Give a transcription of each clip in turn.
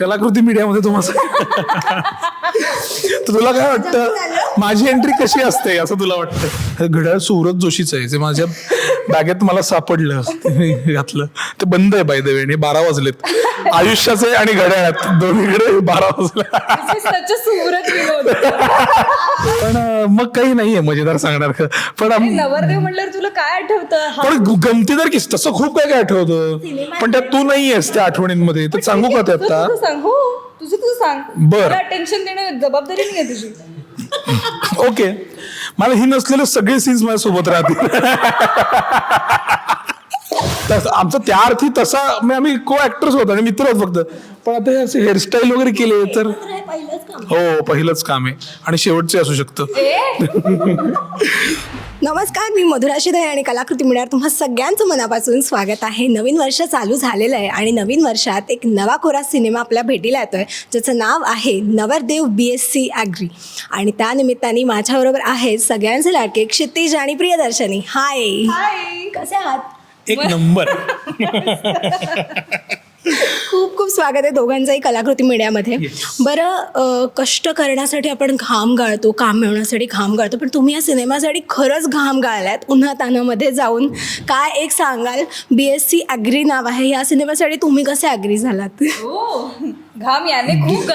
कलाकृती मीडियामध्ये तुम्हाला तर तुला काय वाटतं? माझी एंट्री कशी असते असं तुला वाटतं? हे घड्याळ सुरत जोशीचं आहे. जे माझ्या बॅगेत मला सापडलं घातलं. ते बंद आहे बाय द वे बारा वाजलेत. आयुष्याचे आणि घड्याळात. दोन्हीकडे बारा वाजले. पण मग काही नाहीये मजेदार सांगणार पण आम- नवरदेव तुला काय आठवतं? हा. पण गमतीदार किस तसं खूप काय काय आठवतं पण त्यात तू नाही आहेस त्या आठवणींमध्ये. तर सांगू का ते तुझं आता? तुझं सांग हो. तुझं तुझं सांग. बर. टेन्शन देणं जबाबदारी नाही आहे तुझी. ओके. मला ही नसलेले सगळे सीन्स माझ्यासोबत राहतील. तसं- आमचा त्या अर्थी तसा म्हणजे आम्ही को ऍक्टर्स होतो आणि मित्र आहोत फक्त. पण आता हे असे हेअरस्टाईल वगैरे केले तर हो पहिलंच काम आहे. आणि शेवटचे असू शकतं. नमस्कार मी मधुरा शिदे आणि कलाकृती मिळणार तुम्हा सगळ्यांचं मनापासून स्वागत आहे. नवीन वर्ष चालू झालेलं आहे आणि नवीन वर्षात एक नवा कोरा सिनेमा आपल्या भेटीला येतो आहे ज्याचं नाव आहे नवरदेव बी एस सी ॲग्री आणि त्या निमित्ताने माझ्याबरोबर आहेत सगळ्यांचे लाडके क्षितिज आणि प्रियदर्शनी. हाय कसे आहात? एक नंबर. खूप खूप स्वागत आहे दोघांचंही कलाकृती मीडियामध्ये. बरं कष्ट करण्यासाठी आपण घाम गाळतो काम मिळवण्यासाठी घाम गाळतो पण तुम्ही या सिनेमासाठी खरंच घाम गाळल्यात उन्हा तानामध्ये जाऊन काय एक सांगाल? बी एस सी ॲग्री नाव आहे. या सिनेमासाठी तुम्ही कसे ॲग्री झालात? हो घाम याने खूप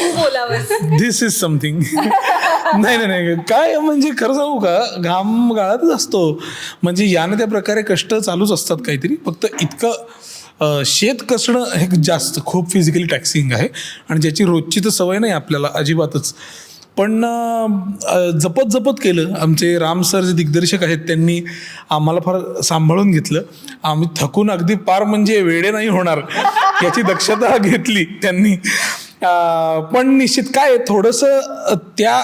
तू बोलावंस. दिस इज समथिंग नाही नाही नाही. काय म्हणजे खरं सांगू का? घाम गाळतच असतो. म्हणजे यानं त्या प्रकारे कष्ट चालूच असतात काहीतरी. फक्त इतकं शेत कसणं हे जास्त खूप फिजिकली टॅक्सिंग आहे आणि ज्याची रोजची तर सवय नाही आपल्याला अजिबातच. पण जपत जपत केलं. आमचे राम सर जे दिग्दर्शक आहेत त्यांनी आम्हाला फार सांभाळून घेतलं. आम्ही थकून अगदी पार म्हणजे वेडे नाही होणार याची दक्षता घेतली त्यांनी. पण निश्चित काय आहे, थोडंसं त्या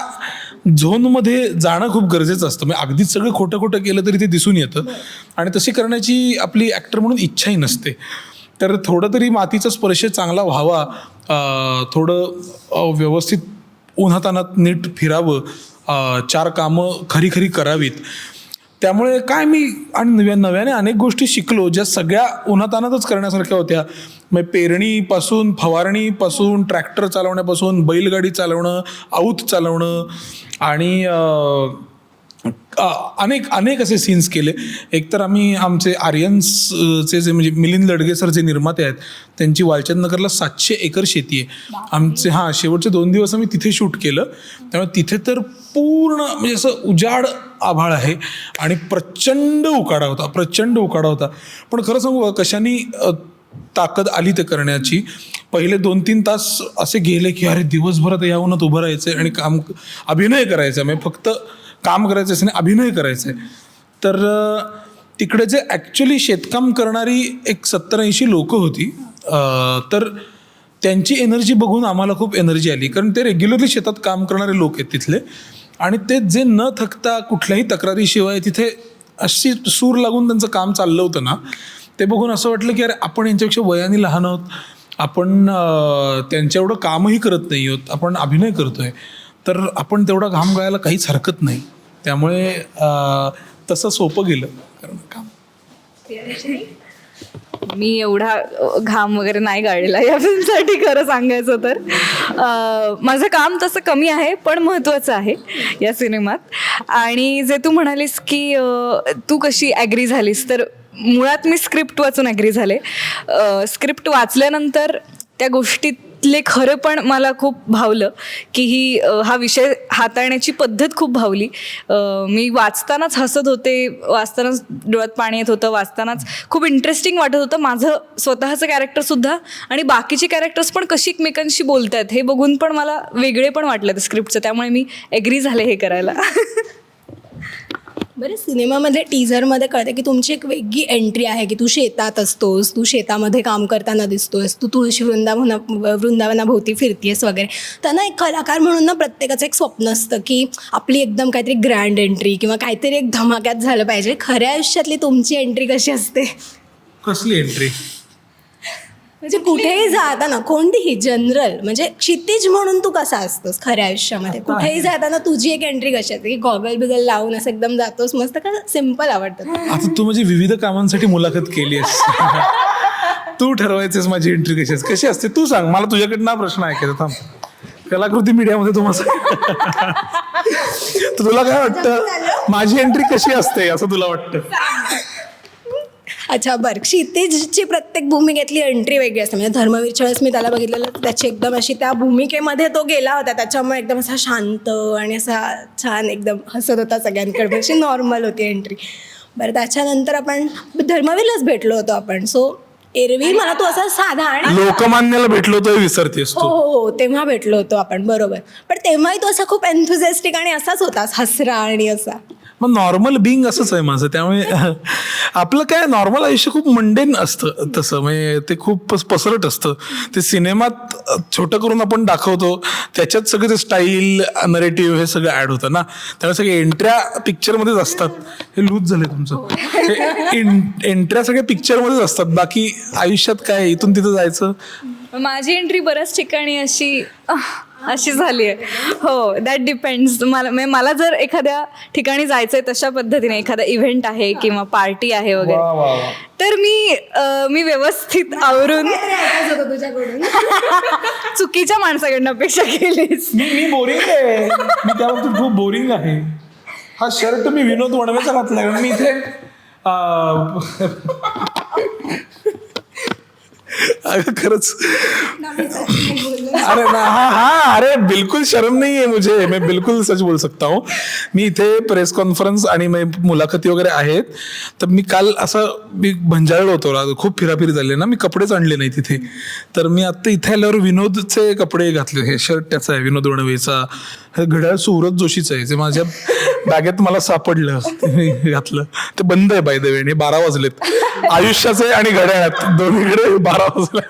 झोनमध्ये जाणं खूप गरजेचं असतं. म्हणजे अगदीच सगळं खोटं खोटं केलं तरी ते दिसून येतं. आणि तशी करण्याची आपली ॲक्टर म्हणून इच्छाही नसते. तर थोडं तरी मातीचा स्पर्श चांगला व्हावा. थोडं व्यवस्थित उन्हातानात नीट फिरावं. चार कामं खरी खरी करावीत. त्यामुळे काय मी आणि नव्या नव्याने अनेक गोष्टी शिकलो ज्या सगळ्या उन्हातानातच करण्यासारख्या होत्या. मग पेरणीपासून फवारणीपासून ट्रॅक्टर चालवण्यापासून बैलगाडी चालवणं आऊत चालवणं आणि अनेक अनेक असे सीन्स केले. एकतर आम्ही आमचे आर्यन्सचे जे म्हणजे मिलिंद लडगे सर जे निर्माते आहेत त्यांची वालचंद नगरला सातशे एकर शेती आहे. आमचे हां शेवटचे दोन दिवस आम्ही तिथे शूट केलं. त्यामुळे तिथे तर पूर्ण म्हणजे असं उजाड आभाळ आहे आणि प्रचंड उकाडा होता प्रचंड उकाडा होता. पण खरं सांगू कशानी कशाने ताकद आली ते करण्याची? पहिले दोन तीन तास असे गेले की अरे दिवसभरात या उन्हात उभं राहायचं आणि काम अभिनय करायचा म्हणजे फक्त काम करायचं असं आणि अभिनय करायचं आहे तर तिकडे जे ॲक्च्युली शेतकाम करणारी एक सत्तर ऐंशी लोकं होती. तर त्यांची एनर्जी बघून आम्हाला खूप एनर्जी आली. कारण ते रेग्युलरली शेतात काम करणारे लोक आहेत तिथले. आणि ते जे न थकता कुठल्याही तक्रारीशिवाय तिथे अशी सूर लागून त्यांचं काम चाललं होतं ना ते बघून असं वाटलं की अरे आपण यांच्यापेक्षा वयाने लहान आहोत. आपण त्यांच्या एवढं कामही करत नाही आहोत. आपण अभिनय करतोय. तर आपण तेवढा घाम गायला काहीच हरकत नाही. त्यामुळे तसं सोपं गेलं. कारण काम. मी एवढा घाम वगैरे नाही गाळलेला या फिल्मसाठी खरं सांगायचं तर. माझं काम तसं कमी आहे पण महत्त्वाचं आहे या सिनेमात. आणि जे तू म्हणालीस की तू कशी ॲग्री झालीस तर मुळात मी स्क्रिप्ट वाचून ॲग्री झाले. स्क्रिप्ट वाचल्यानंतर त्या गोष्टीत गोष्टीतले खरं पण मला खूप भावलं की ही हा विषय हाताळण्याची पद्धत खूप भावली. मी वाचतानाच हसत होते वाचतानाच डोळ्यात पाणी येत होतं वाचतानाच खूप इंटरेस्टिंग वाटत होतं माझं स्वतःचं कॅरेक्टरसुद्धा आणि बाकीचे कॅरेक्टर्स पण कशी एकमेकांशी बोलत आहेत हे बघून पण मला वेगळे पण वाटलं ते स्क्रिप्टचं त्यामुळे मी एग्री झाले हे करायला. बरं सिनेमामध्ये टीझरमध्ये कळतं की तुमची एक वेगळी एंट्री आहे की तू शेतात असतोस तू शेतामध्ये काम करताना दिसतोस तू तुळशी वृंदावना वृंदावनाभोवती फिरतीयस वगैरे. त्यांना एक कलाकार म्हणून ना प्रत्येकाचं एक स्वप्न असतं की आपली एकदम काहीतरी ग्रँड एंट्री किंवा काहीतरी एक धमाक्यात झालं पाहिजे. खऱ्या आयुष्यातली तुमची एंट्री कशी असते? कसली एंट्री म्हणजे कुठेही जाताना कोणतीही जनरल म्हणजे क्षितिज म्हणून तू कसा असतोस खऱ्या आयुष्यामध्ये? कुठेही जाताना तुझी एक एंट्री कशी असते की गॉगल बिगल लावून असं एकदम जातोस? मस्त का सिंपल आवडतं आता तू म्हणजे विविध कामांसाठी मुलाखत केली आहेस तू ठरवायचेस माझी एंट्री कशी असते? कशी असते? तू सांग. मला तुझ्याकडनं हा प्रश्न ऐकायचा थांब. कलाकृती मीडियामध्ये तू माझं तर तुला काय वाटतं? माझी एंट्री कशी असते असं तुला वाटतं? अच्छा बरं. क्षितिजची प्रत्येक भूमिकेतली एंट्री वेगळी असते. म्हणजे धर्मवीरच्या वेळेस मी त्याला बघितलेलं त्याची एकदम अशी त्या भूमिकेमध्ये तो गेला होता. त्याच्यामुळे एकदम असा शांत आणि असा छान एकदम हसत होता सगळ्यांकडे. अशी नॉर्मल होती एंट्री बरं त्याच्यानंतर आपण धर्मवीरलाच भेटलो होतो आपण. सो एरवी मला तो असा साधा आणि लोकमान्याला भेटलो तर विसरतेस हो हो हो तेव्हा भेटलो होतो आपण. बरोबर. पण तेव्हाही तो असा खूप एन्थुझिस्टिक आणि असाच होता हसरा आणि असा. मग नॉर्मल बिंग असंच आहे माझं. त्यामुळे आपलं काय नॉर्मल आयुष्य खूप मंडेन असतं. तसं म्हणजे ते खूप पसरट असतं. ते सिनेमात छोटं करून आपण दाखवतो त्याच्यात सगळं ते स्टाईल नरेटिव्ह हे सगळं ऍड होतं ना. त्यामुळे सगळे एंट्र्या पिक्चरमध्येच असतात. हे लूज झाले तुमचं. हे एंट्र्या सगळ्या पिक्चरमध्येच असतात. बाकी आयुष्यात काय इथून तिथं जायचं? माझी एंट्री बऱ्याच ठिकाणी अशी अशी झाली आहे. हो दॅट डिपेंड्स मला म्हणजे मला जर एखाद्या ठिकाणी जायचंय तशा पद्धतीने एखादा इव्हेंट आहे किंवा पार्टी आहे वगैरे तर मी अं, मी व्यवस्थित आवरून तुझ्याकडून. चुकीच्या माणसाकडनं अपेक्षा केलीस. मी मी बोरिंग आहे. मी त्या बाबतीत खूप बोरिंग आहे. हा शर्ट मी विनोद वणवेचा घातलाय. मी इथे अं, अगं खरंच. अरे ना हा हा अरे बिल्कुल शर्म नहीं है मुझे. मैं बिल्कुल सच बोल सकता हूँ. मी इथे प्रेस कॉन्फरन्स आणि मी मुलाखती वगैरे आहेत. तर मी काल असं मी भंजाळलो होतो. खूप फिराफिरी झाली ना. मी कपडेच आणले नाही तिथे तर मी आता इथे आल्यावर विनोदचे कपडे घातले. हे शर्ट त्याचा आहे विनोद वणवेचा. घड्याळ सुरत जोशीचं आहे. जे माझ्या बॅगेत मला सापडलं. घातलं. ते बंद आहे बाय द आणि बारा वाजलेत. आयुष्याचे आणि घड्याळात. दोन्हीकडे बारा वाजले.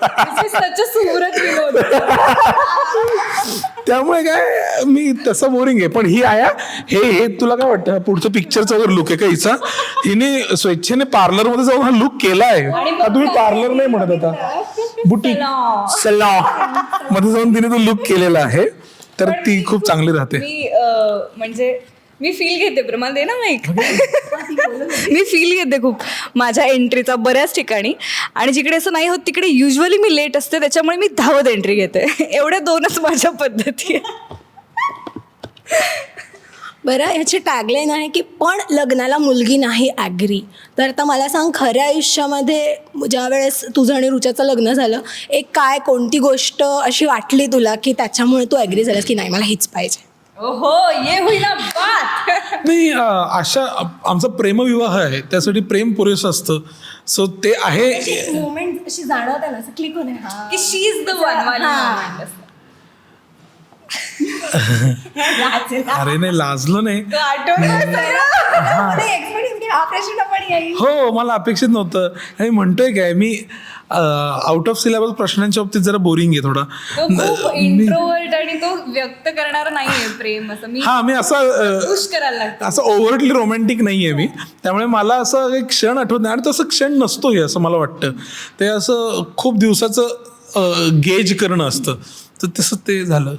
त्यामुळे काय मी तसं बोरिंग आहे. पण ही आया हे हे तुला काय वाटतं? पुढचं पिक्चरचा वगैरे लुक आहे का हिचा? हिने स्वेच्छेने पार्लरमध्ये जाऊन हा लुक केला आहे हा तुम्ही पार्लर नाही म्हणत आता. बुटीक. सला मध्ये जाऊन तिने तो लुक केलेला आहे. तर ती खूप चांगली राहते. मी अं, म्हणजे मी फील घेते प्रमाण दे ना माईक मी फील घेते खूप माझ्या एंट्रीचा बऱ्याच ठिकाणी. आणि जिकडे असं नाही होत तिकडे युजली मी लेट असते त्याच्यामुळे मी धावत एंट्री घेते. एवढ्या दोनच माझ्या पद्धती आहेत. बरं ह्याची टॅगलाईन आहे की पण लग्नाला मुलगी नाही ॲग्री तर आता मला सांग खऱ्या आयुष्यामध्ये ज्या वेळेस तुझं आणि रुच्याचं लग्न झालं एक काय कोणती गोष्ट अशी वाटली तुला की त्याच्यामुळे तू ॲग्री झालास की नाही मला हीच पाहिजे. ओहो ये होईल ना बात नाही अं, अशा आमचा प्रेमविवाह आहे त्यासाठी प्रेम पुरेसं असतं. सो ते आहे मुवमेंट अशी जाणवते ना असं क्लिक होणे हा. की शी इज द वन. अरे नाही लाजलं नाही. हा. हो मला अपेक्षित नव्हतं. आणि म्हणतोय काय मी आउट ऑफ सिलेबस प्रश्नांच्या बाबतीत जरा बोरिंग आहे थोडा. इंट्रोवर्ट आणि तो व्यक्त करणारा नाहीये प्रेम असं मी हा मी असा असं ओव्हरटली रोमॅन्टिक नाही आहे मी. त्यामुळे मला असं एक क्षण आठवत नाही. आणि तसं क्षण नसतो हे असं मला वाटतं. ते असं खूप दिवसाचं गेज करणं असतं. तर तसं ते झालं.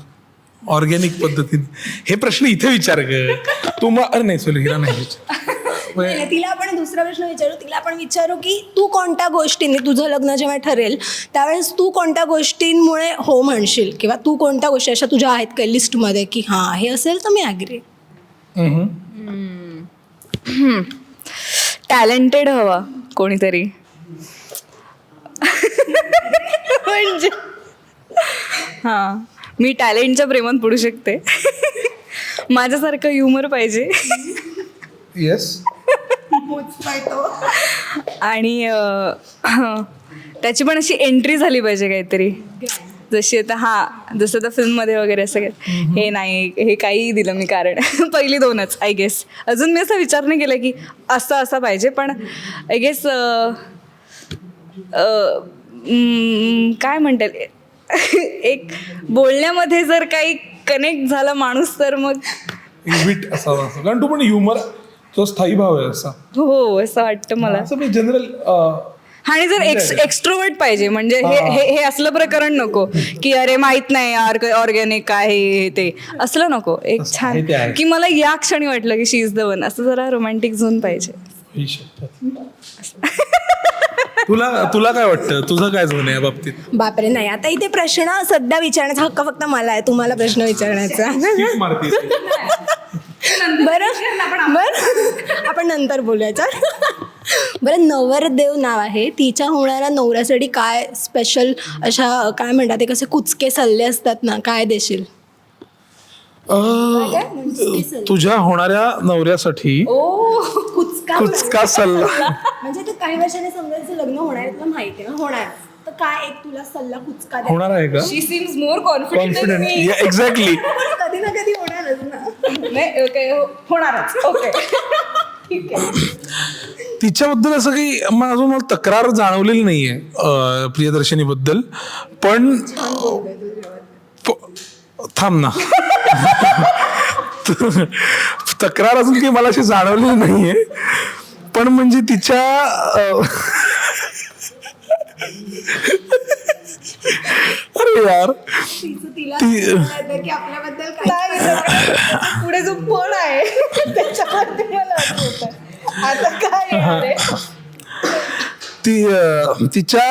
ऑर्गॅनिक पद्धतीने हे प्रश्न इथे विचार ग. तू मग अरे नाही हिरा नाही विचार. नाही, तिला आपण दुसरा प्रश्न विचारू. तिला आपण विचारू की तू कोणत्या गोष्टींनी तुझं लग्न जेव्हा ठरेल त्यावेळेस तू कोणत्या गोष्टींमुळे हो म्हणशील? किंवा तू कोणत्या गोष्टी अशा तुझ्या आहेत का लिस्टमध्ये की हां हे असेल तर मी ॲग्री हम्म. टॅलेंटेड हवा कोणीतरी. म्हणजे हां. मी टॅलेंटच्या प्रेमात पडू शकते. माझ्यासारखं ह्युमर पाहिजे. येस आणि त्याची पण अशी एंट्री झाली पाहिजे काहीतरी. जशी आता हा जसं आता फिल्ममध्ये वगैरे असं काय. हे नाही हे काही दिलं मी कारण. पहिली दोनच आय गेस अजून मी असा विचार नाही केला की असं असं पाहिजे पण आय गेस काय म्हणतात एक बोलण्यामध्ये जर काही कनेक्ट झाला माणूस तर मग विट असावा असं. कारण तू पण ह्युमर तो स्थायी भाव आहे असा. हो असं वाटतं मला. असं जनरल आणि जर एक्स एक्स्ट्रोवर्ट पाहिजे म्हणजे हे हे. हे असलं प्रकरण नको. की अरे माहीत नाही ऑर्गॅनिक काय हे ते. असलं नको. एक असं आहे ते आहे. छान की मला या क्षणी वाटलं की शी इज द वन असं जरा रोमॅन्टिक झोन पाहिजे. तुला तुला काय वाटतं? तुझं काय झालं या बाबतीत? बापरे नाही आता इथे प्रश्न सध्या विचारण्याचा हक्क फक्त मला आहे. तुम्हाला प्रश्न विचारण्याचा. बरं बरं. आपण नंतर बोलायचं बरं नवरदेव नाव आहे. तिच्या होणाऱ्या नवऱ्यासाठी काय स्पेशल अशा काय म्हणतात ते कसे कुचके सल्ले असतात ना काय देशील? अं, तुझ्या होणाऱ्या नवऱ्यासाठी कुचका कुचका सल्ला. म्हणजे ते काही वर्षांनी समजायचं लग्न होणार आहे तुला माहिती आहे होणार. तर काय एक तुला सल्ला कुचका द्या. होणार आहे का? She seems more confident confident exactly कधी ना कधी होणारच ना. नाही ओके होणारच. ओके ठीक आहे. तिच्याबद्दल असं काही मला अजून मला तक्रार जाणवलेली नाहीये अं, प्रियदर्शनीबद्दल. पण प- थांब ना. तक्रार अजून काही मला अशी जाणवलेली नाहीये पण म्हणजे तिच्या अरे यार ती- पुढे जो पण आहे. आता काय? ती तिच्या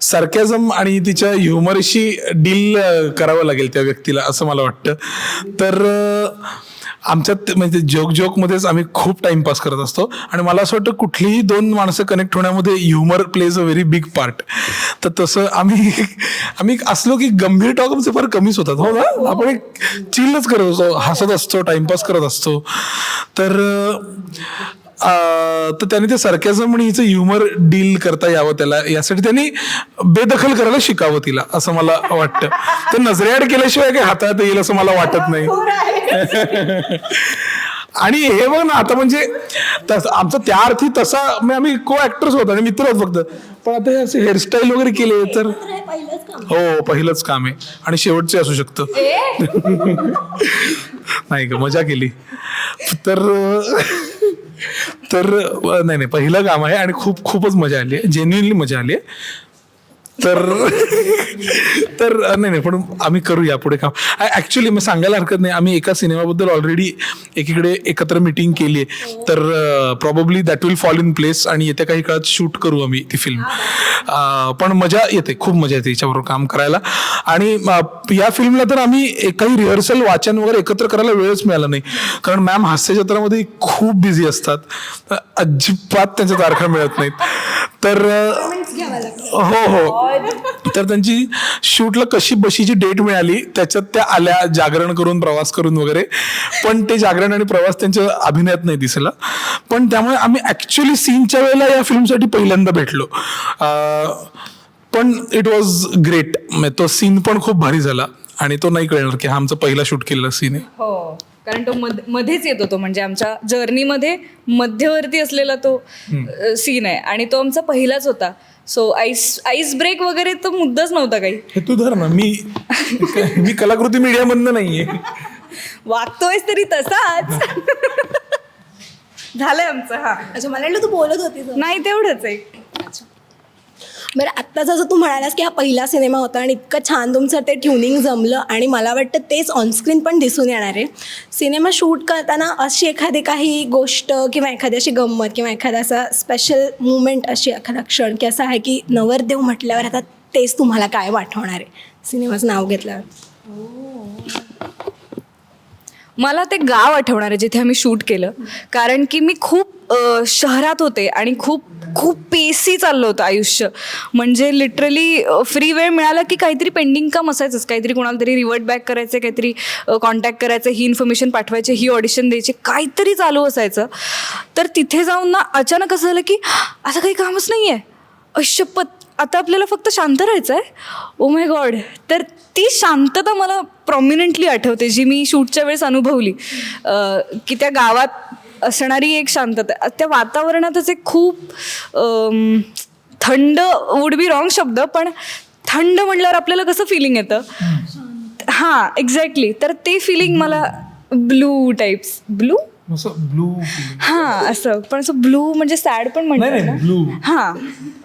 सरकॅझम आणि तिच्या ह्युमरशी डील करावं लागेल त्या व्यक्तीला असं मला वाटतं. तर आमच्यात म्हणजे जोक जोकमध्येच आम्ही खूप टाइमपास करत असतो. आणि मला असं वाटतं कुठलीही दोन माणसं कनेक्ट होण्यामध्ये humour plays a very big part तर तसं आम्ही आम्ही असलो की गंभीर टॉक आमचे फार कमीच होतात. हो ना? आपण एक चिलच करत असतो हसत असतो टाइमपास करत असतो. तर तर त्याने ते सरकॅझम आणि हिचं ह्युमर डील करता यावं त्याला. यासाठी त्यांनी बेदखल करायला शिकावं तिला असं मला वाटतं. तर नजरेआड केल्याशिवाय काही हातात येईल असं मला वाटत नाही. आणि हे बघ ना आता म्हणजे आमचा त्या अर्थी तसा म्हणजे आम्ही को ऍक्टर्स होतो आणि मित्र आहोत फक्त. पण आता हे असे हेअरस्टाईल वगैरे केले तर हे पहिलंच काम हो पहिलंच काम आहे. आणि शेवटचे असू शकतं. नाही का मजा केली. तर तर नाही नाही पहिलं काम आहे आणि खूप खूपच मजा आली आहे. जेन्युनली मजा आली आहे. तर तर नाही नाही पण आम्ही करू यापुढे काम. ॲक्च्युली मी सांगायला हरकत नाही. आम्ही एका सिनेमाबद्दल ऑलरेडी एकीकडे एकत्र मिटिंग केली आहे तर probably that will fall in place आणि येत्या काही काळात शूट करू आम्ही ती फिल्म पण मजा येते खूप मजा येते याच्याबरोबर काम करायला. आणि या फिल्मला तर आम्ही एक- काही रिहर्सल वाचन वगैरे एकत्र करायला वेळच मिळाला नाही. कारण मॅम हास्यचित्रामध्ये खूप बिझी असतात. अजिबात त्यांच्या तारखा मिळत नाहीत. तर हो हो. तर त्यांची शूटला कशी बशीची डेट मिळाली त्याच्यात त्या आल्या जागरण करून प्रवास करून वगैरे. पण ते जागरण आणि प्रवास त्यांच्या अभिनयात नाही दिसला. पण त्यामुळे आम्ही ऍक्च्युली सीनच्या वेळेला या फिल्मसाठी पहिल्यांदा भेटलो. पण इट वॉज ग्रेट तो सीन पण खूप भारी झाला. आणि तो नाही कळणार की हा आमचा पहिला शूट केलेला सीन आहे. हो. कारण तो मध मध्येच येतो तो म्हणजे आमच्या जर्नीमध्ये मध्यवर्ती असलेला तो सीन आहे. आणि तो आमचा पहिलाच होता. सो आईस आईस ब्रेक वगैरे तर मुद्दाच नव्हता काही. हे तू धर ना. मी मी कलाकृती मीडियामधनं नाहीये. वागतोयस तरी तसाच. झालंय आमचं हा. अच्छा मला वाटलं तू बोलत होतीस. नाही तेवढंच आहे. बरं आत्ता जसं तू म्हणालास की हा पहिला सिनेमा होता आणि इतकं छान तुमचं ते ट्युनिंग जमलं आणि मला वाटतं तेच ऑनस्क्रीन पण दिसून येणार आहे. सिनेमा शूट करताना अशी एखादी काही गोष्ट किंवा एखादी अशी गंमत किंवा एखादा असा स्पेशल मुमेंट अशी एखादा क्षण की असं आहे की नवरदेव म्हटल्यावर आता तेच तुम्हाला काय वाटवणार आहे? सिनेमाचं नाव घेतल्यावर. हो. मला ते गाव आठवणार आहे जिथे आम्ही शूट केलं. कारण की मी खूप अ, शहरात होते आणि खूप खूप पेसी चाललं होतं आयुष्य. म्हणजे लिटरली फ्री वेळ मिळाला की काहीतरी पेंडिंग काम असायचंच. काहीतरी कोणाला तरी रिवर्ट बॅक करायचं काहीतरी कॉन्टॅक्ट करायचं ही इन्फॉर्मेशन पाठवायची ही ऑडिशन द्यायची काहीतरी चालू असायचं. तर तिथे जाऊन ना अचानक असं झालं की असं काही कामच नाही आहे अशपथ आता आपल्याला फक्त शांत राहायचं आहे? ओ माय गॉड तर ती शांतता मला प्रॉमिनंटली आठवते जी मी शूटच्या वेळेस अनुभवली. की त्या गावात असणारी एक शांतता. त्या वातावरणातच एक खूप थंड वुड बी रॉंग शब्द पण थंड म्हटल्यावर आपल्याला कसं फिलिंग येतं? हां एक्झॅक्टली तर ते फिलिंग मला ब्लू टाईप्स ब्लू असं ब्लू हां असं. पण असं ब्लू म्हणजे सॅड पण म्हणतात ब्लू हां.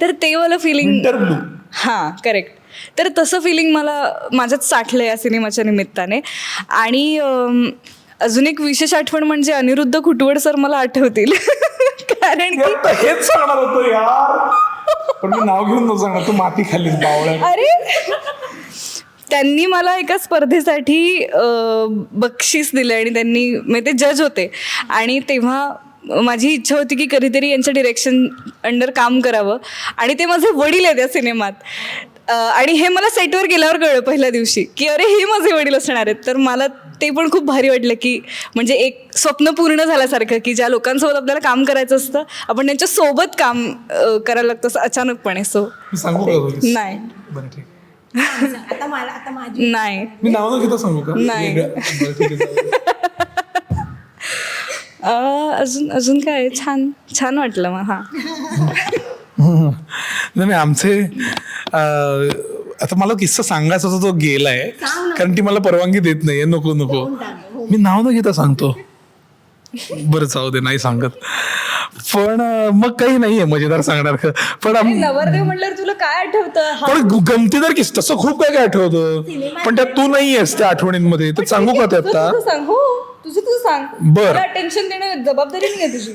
तर ते मला फिलिंग ब्लू हां करेक्ट तर तसं फिलिंग मला माझ्यात साठलं या सिनेमाच्या निमित्ताने. आणि अजून एक विशेष आठवण म्हणजे अनिरुद्ध खुटवड सर मला आठवतील. कारण की हेच सांगणार होतो यार. पण मी नाव घेऊन न सांगणार तू माती खाल्लीस बावळ्या. अरे त्यांनी मला एका स्पर्धेसाठी बक्षीस दिलं आणि त्यांनी म्हणजे ते जज होते. आणि तेव्हा माझी इच्छा होती की कधीतरी यांच्या डिरेक्शन अंडर काम करावं. आणि ते माझे वडील आहेत या सिनेमात. आणि हे मला सेटवर गेल्यावर कळलं पहिल्या दिवशी की अरे हे माझे वडील असणार आहेत. तर मला ते पण खूप भारी वाटलं की म्हणजे एक स्वप्न पूर्ण झाल्यासारखं की ज्या लोकांसोबत आपल्याला काम करायचं असतं आपण त्यांच्यासोबत काम करायला लागतं असं अचानकपणे. सो? नाही. बरं ठीक आता मला आता माझी नाही. मी नाव न घेता सांगू का? नाही. अजून अजून काय? छान छान वाटलं मग हा. नाही आमचे अं, आता मला किस्सा सांगायचा होता तो गेलाय. कारण ती मला परवानगी देत नाहीये. नको नको. मी नाव न घेता सांगतो. बरं जाऊ दे नाही सांगत. पण मग काही नाहीये मजेदार सांगणार. पण नवरदेव म्हटल्यावर तुला काय आठवतं? पण गमतीदार किस्सा तसं खूप काय काय आठवतं. पण त्यात तू नाही आहेस त्या आठवणींमध्ये तर सांगू का त्यात आता? सांग हो. तुझं तुझं सांग. बर. मला टेन्शन देणं जबाबदारी नाही आहे तुझी.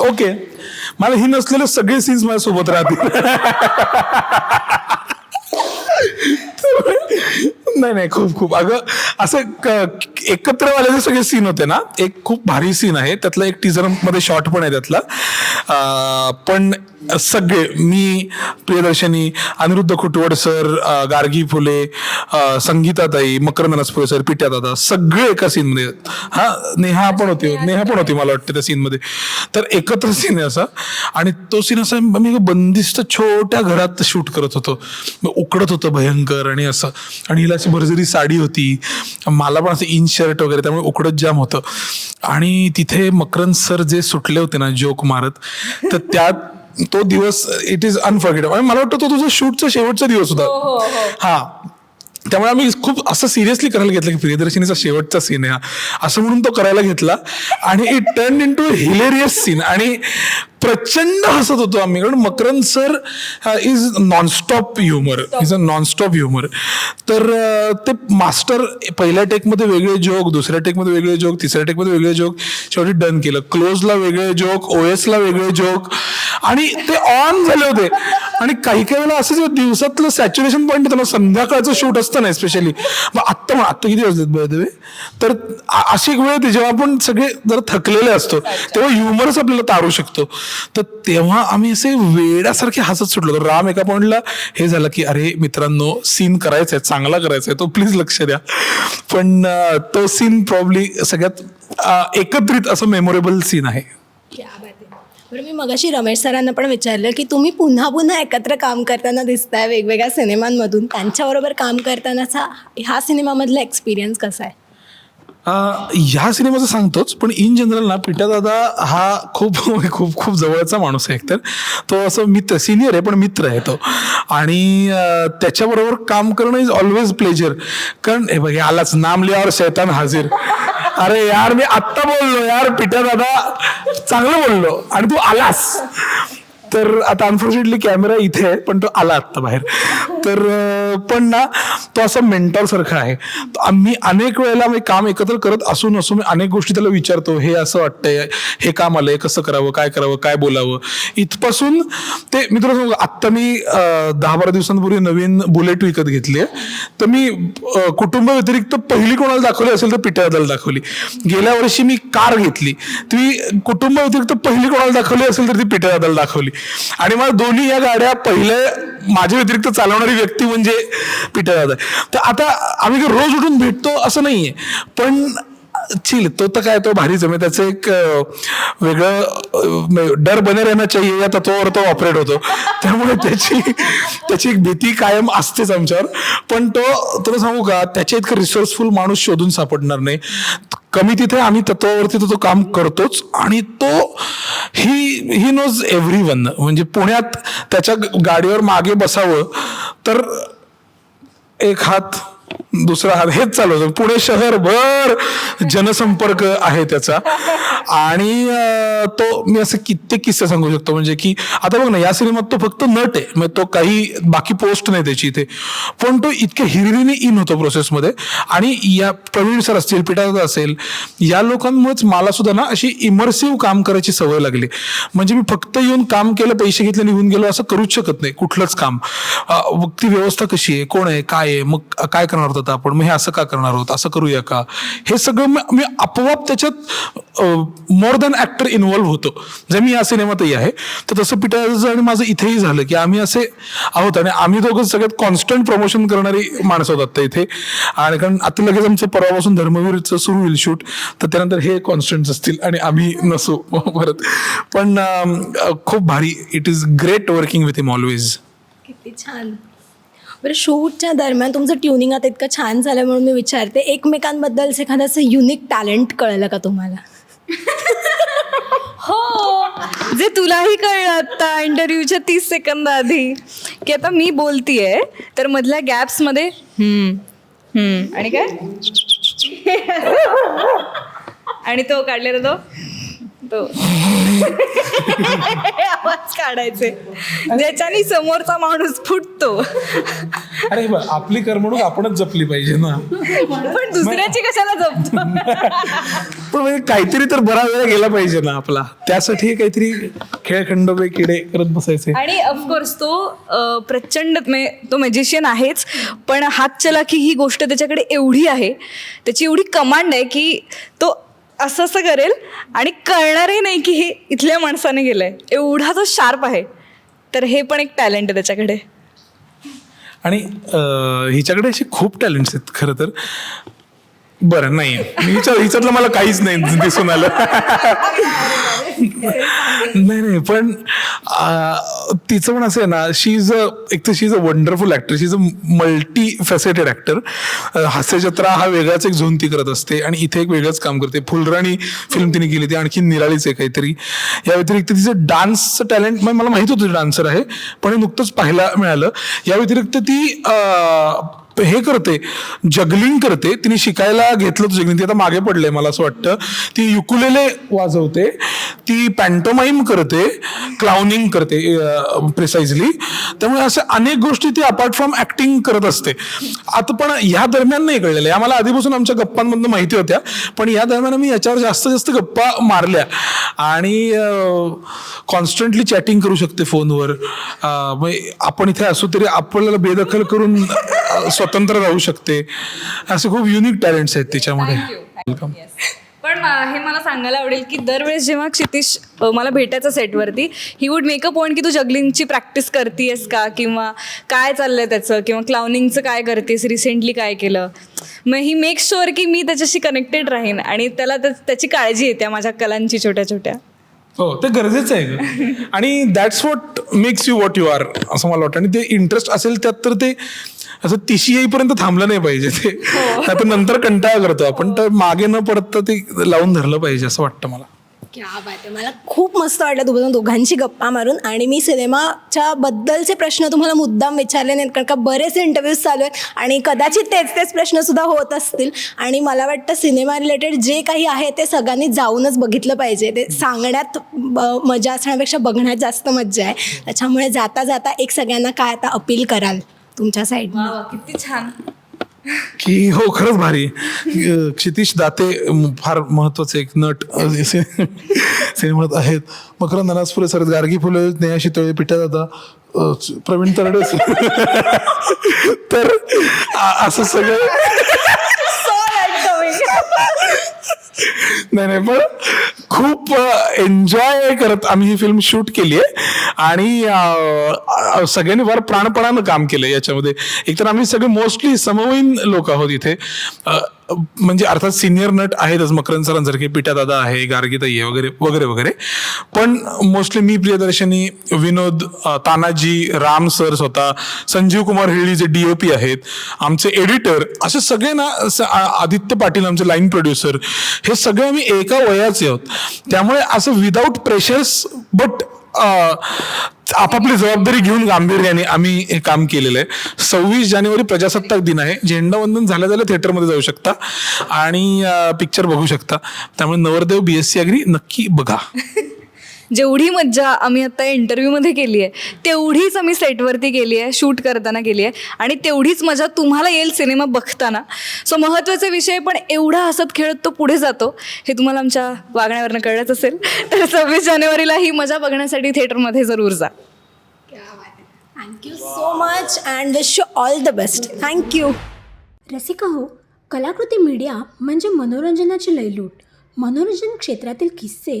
ओके. मला ही नसलेले सगळे सीन्स माझ्यासोबत राहतील. नाही नाही खूप खूप. अगं असं एकत्र आलेले सगळे सीन होते ना. एक खूप भारी सीन आहे. त्यातला एक टीजरमध्ये शॉर्ट पण आहे त्यातला. पण सगळे मी प्रियदर्शनी अनिरुद्ध खुटवड सर गार्गी फुले संगीताताई मकरंद नसपुरे सर पिट्या दादा सगळे एका सीन मध्ये हा नेहा पण होती. नेहा पण होती मला वाटतं त्या सीन मध्ये. तर एकत्र सीन आहे असा. आणि तो सीन असा मी बंदिस्त छोट्या घरात शूट करत होतो. उकडत होतं भयंकर. आणि असं. आणि हिला अशी भरजरी साडी होती. मला पण असं इन शर्ट वगैरे त्यामुळे उकडत जाम होतं. आणि तिथे मकरंद सर जे सुटले होते ना जोक मारत तर त्यात तो दिवस इट इज अनफॉर्गेटेबल आणि मला वाटतं तो तुझा शूटचा शेवटचा दिवस होता. हा. त्यामुळे आम्ही खूप असं सिरियसली करायला घेतलं की प्रियदर्शनीचा शेवटचा सीन आहे हा. असं म्हणून तो करायला घेतला. आणि it turn into hilarious scene आणि प्रचंड हसत होतो आम्ही. कारण Makarand sir is nonstop humour is a nonstop humour तर ते मास्टर पहिल्या टेकमध्ये वेगळे जोक दुसऱ्या टेकमध्ये वेगळे जोक तिसऱ्या टेकमध्ये वेगळे जोक शेवटी डन केलं. क्लोजला वेगळे जोक ओएसला वेगळे जोक आणि ते ऑन झाले होते. आणि काही काही वेळेला असं दिवसातलं सॅच्युरेशन पॉईंट त्याला संध्याकाळचं शूट असतं ना स्पेशली मग आत्ता मग आत्ता किती वाजलेत बरं वे तर अशी एक वेळ होती जेव्हा आपण सगळे जरा थकलेले असतो तेव्हा ह्युमरच आपल्याला तारू शकतो. तर तेव्हा आम्ही असे वेड्यासारखे हसत सुटलो. होतो. राम एका पॉईंटला हे झालं की अरे मित्रांनो सीन करायचा आहे चांगला करायचा आहे तो प्लीज लक्ष द्या. पण तो सीन प्रॉब्ली सगळ्यात एकत्रित असं मेमोरेबल सीन आहे. बरं मी मगाशी रमेश सरांना पण विचारलं की तुम्ही पुन्हा पुन्हा एकत्र काम करताना दिसताय वेगवेगळ्या सिनेमांमधून. त्यांच्याबरोबर काम करतानाचा ह्या सिनेमामधला एक्सपिरियन्स कसा आहे? ह्या सिनेमाचं सांगतोच पण इन जनरल ना पिटा दादा हा खूप खूप खूप जवळचा माणूस आहे एकतर. तो असं मित्र सिनियर आहे पण मित्र आहे तो. आणि त्याच्याबरोबर काम करणं इज ऑलवेज प्लेजर कारण हे बघ आलाच नाम लिहावर शैतान हाजीर. अरे यार मी आत्ता बोललो यार पिठ्या दादा चांगलं बोललो. आणि तू आलास. तर आता अनफॉर्च्युनेटली कॅमेरा इथे आहे पण तो आला आत्ता बाहेर. तर पण ना तो असा मेंटॉर सारखा आहे. आम्ही अनेक वेळेला मी काम एकत्र करत असून असून मी अनेक गोष्टी त्याला विचारतो हे असं वाटतंय? हे काम आलंय? कसं करावं? काय करावं? काय बोलावं? इथपासून ते मी तुला सांगू आत्ता मी दहा बारा दिवसांपूर्वी नवीन बुलेट विकत घेतली आहे. तर मी कुटुंब व्यतिरिक्त पहिली कोणाला दाखवली असेल तर पिठ्यादाला दाखवली. गेल्या वर्षी मी कार घेतली. ती कुटुंब व्यतिरिक्त पहिली कोणाला दाखवली असेल तर ती पिठ्यादाला दाखवली. आणि मला दोन्ही या गाड्या पहिले माझ्या व्यतिरिक्त चालवणारी व्यक्ती म्हणजे पिठ्यादादा दादा. तर आता आम्ही रोज उठून भेटतो असं नाहीये. पण चिल तो तर काय तो भारीच आहे त्याचं एक वेगळं डर बने रहना चाहिए या तत्वावर तो ऑपरेट होतो. त्यामुळे त्याची त्याची एक भीती कायम असतेच आमच्यावर. पण तो तुला सांगू का त्याच्या इतकं रिसोर्सफुल माणूस शोधून सापडणार नाही. कमी तिथे आम्ही तत्वावरती तो, तो काम करतोच. आणि तो he he knows everyone म्हणजे पुण्यात त्याच्या गाडीवर मागे बसावं तर एक हात दुसरा हात हेच चालू होतं. पुणे शहरभर जनसंपर्क आहे त्याचा. आणि तो मी असं कित्येक किस्से सांगू शकतो. म्हणजे की आता बघ ना या सिनेमात तो फक्त नट आहे. म्हणजे तो काही बाकी पोस्ट नाही त्याची इथे. पण तो इतक्या हिरिरीने इन होतो प्रोसेसमध्ये आणि या प्रवीण सर असतील पिटाचा असेल या लोकांमुळेच मला सुद्धा ना अशी इमर्सिव्ह काम करायची सवय लागली. म्हणजे मी फक्त येऊन काम केलं पैसे घेतले निघून गेलो असं करूच शकत नाही कुठलंच काम. ती व्यवस्था कशी आहे? कोण आहे? काय आहे? मग काय करणार? करणार होतात आपण? मग हे असं का करणार आहोत? असं करूया का? हे सगळं मी- आपोआप त्याच्यात मोर दॅन ॲक्टर इन्व्हॉल्व्ह होतो. जर मी या सिनेमातही आहे तर तसं पिठाचं आणि माझं इथेही झालं की आम्ही असे आहोत आणि आम्ही दोघं सगळ्यात कॉन्स्टंट प्रमोशन करणारी माणसं होतात आता इथे. आणि कारण आता लगेच आमचं परवापासून धर्मवीरचं सुरू होईल शूट तर त्यानंतर हे कॉन्स्टंट असतील आणि आम्ही नसू. परत. पण खूप भारी. It is great working with him always किती छान. बरं शूटच्या दरम्यान तुमचं ट्युनिंग आता इतकं छान झालं म्हणून मी विचारते एकमेकांबद्दलचं एखादं असं युनिक टॅलेंट कळलं का तुम्हाला? हो जे तुलाही कळलं आता इंटरव्ह्यूच्या तीस सेकंद आधी. की आता मी बोलतीये तर मधल्या गॅप्समध्ये हम्म, हम्म, आणि काय? आणि तो काढलेला तो? तो. आवाज काढायचे. ज्याच्यानी समोरचा माणूस फुटतो. अरे बा, आपली करमणूक आपणच जपली पाहिजे ना. पण दुसऱ्याची कशाला जपतो पण म्हणजे काहीतरी तर बरा वेळ गेला पाहिजे ना आपला. त्यासाठी काहीतरी खेळखंडोबे किडे करत बसायचे. आणि ऑफकोर्स तो अ, प्रचंड तो मॅजिशियन आहेच. पण हात चलाकी ही गोष्ट त्याच्याकडे एवढी आहे. त्याची एवढी कमांड आहे की तो असं असं करेल आणि कळणारही नाही की हे इथल्या माणसाने केलंय. एवढा तो शार्प आहे. तर हे पण एक टॅलेंट आहे त्याच्याकडे. आणि हिच्याकडे असे खूप टॅलेंट्स आहेत खरं तर. बरं नाही हिच्या हिच्यातलं मला काहीच नाही दिसून आलं. नाही नाही पण तिचं पण असं आहे ना शी इज अ एक तर she is a wonderful actor she is a multi faceted actor Hasyajatra हा वेगळाच एक झोन ती करत असते आणि इथे एक वेगळंच काम करते. फुलराणी फिल्म तिने केली ती आणखी निराळीच आहे काहीतरी. या व्यतिरिक्त तिचं डान्सचं टॅलेंट मला माहीत होतं डान्सर आहे पण हे नुकतंच पाहायला मिळालं. या व्यतिरिक्त ती हे करते जगलिंग करते. तिने शिकायला घेतलं जगलिंग ती आता मागे पडले मला असं वाटतं. ती युकुलेले वाजवते. ती पॅन्टोमाईम करते क्लाउनिंग करते प्रिसाइजली त्यामुळे असे अनेक गोष्टी ती अपार्ट फ्रॉम ऍक्टिंग करत असते. आता पण ह्या दरम्यान नाही कळलेलं या मला आधीपासून आमच्या गप्पांमधनं माहिती होत्या. पण या दरम्यान मी याच्यावर जास्त जास्त गप्पा मारल्या. आणि कॉन्स्टंटली चॅटिंग करू शकते फोनवर. आपण इथे असू तरी आपल्याला बेदखल करून स्वतंत्र राहू शकते. असे खूप युनिक टॅलेंट्स आहेत तिच्यामध्ये. वेलकम पण हे मला सांगायला आवडेल की दरवेळेस जेव्हा क्षितिश मला भेटायचं सेटवरती he would make a point की तू जगलिंगची प्रॅक्टिस करतेस का? किंवा काय चाललंय त्याचं? किंवा क्लाउनिंगचं काय करतेस? रिसेंटली काय केलं? मग ही मेक शुअर की मी त्याच्याशी कनेक्टेड राहीन आणि त्याला त्याची काळजी येते माझ्या कलांची छोट्या छोट्या. हो ते गरजेचं आहे आणि that's what makes you what you are असं मला वाटतं. आणि ते इंटरेस्ट असेल त्यात तर ते असं तिशी येईपर्यंत थांबलं नाही पाहिजे ते. नाहीतर नंतर कंटाळा करतो आपण. तर मागे न पडता ते लावून धरलं पाहिजे असं वाटतं मला. क्या बात आहे. मला खूप मस्त वाटलं तुम्हाला दोघांची गप्पा मारून. आणि मी सिनेमाच्या बद्दलचे प्रश्न तुम्हाला मुद्दाम विचारले नाहीत कारण का बरेचसे इंटरव्ह्यूज चालू आहेत आणि कदाचित तेच तेच प्रश्न सुद्धा होत असतील. आणि मला वाटतं सिनेमा रिलेटेड जे काही आहे ते सगळ्यांनी जाऊनच बघितलं पाहिजे. ते सांगण्यात मजा असण्यापेक्षा बघण्यात जास्त मजा आहे. त्याच्यामुळे जाता जाता एक सगळ्यांना काय आता अपील कराल? तुमच्या साईड किती छान. की हो खरंच भारी. अं, क्षितिश दाते फार महत्त्वाचे एक नट अं, सि- सिनेमात आहेत. मकरंद अनासपुरे सर गार्गी फुले नेहा शितळे पिठा दादा अं, प्रवीण तरडे तर आ- असं सगळं नाही नाही पण खूप एन्जॉय करत आम्ही ही फिल्म शूट केली आहे. आणि सगळ्यांनी फार प्राणपणानं काम केलं याच्यामध्ये. एकतर आम्ही सगळे मोस्टली समवयीन लोक आहोत इथे. म्हणजे अर्थात सिनियर नट आहेतच मकरंद सरांसारखे पिठा दादा आहे गार्गीताई आहे वगैरे वगैरे वगैरे. पण मोस्टली मी प्रियदर्शनी विनोद तानाजी राम सर स्वतः संजीव कुमार हिळी जे डीओपी आहेत आमचे एडिटर असे सगळे ना आदित्य पाटील आमचे लाईन प्रोड्युसर हे सगळे आम्ही एका वयाचे आहोत. त्यामुळे असं विदाऊट प्रेशर्स बट आपापली जबाबदारी घेऊन गांभीर्याने आम्ही हे काम केलेलं आहे. सव्वीस जानेवारी प्रजासत्ताक दिन आहे. झेंडावंदन झालं झालं थिएटरमध्ये जाऊ शकता. आणि पिक्चर बघू शकता. त्यामुळे नवरदेव बी एस सी अग्री नक्की बघा. जेवढी मज्जा आम्ही आता इंटरव्ह्यूमध्ये केली आहे तेवढीच आम्ही सेटवरती केली आहे शूट करताना केली आहे आणि तेवढीच मजा तुम्हाला येईल सिनेमा बघताना. सो महत्त्वाचे विषय पण एवढा हसत खेळत तो पुढे जातो हे तुम्हाला आमच्या वागण्यावरनं कळलंच असेल. तर सव्वीस जानेवारीला ही मजा बघण्यासाठी थिएटरमध्ये जरूर जा. Thank you so much and wish you all the best thank you Rasika हो कलाकृती मीडिया म्हणजे मनोरंजनाची लयलूट. मनोरंजन क्षेत्रातील किस्से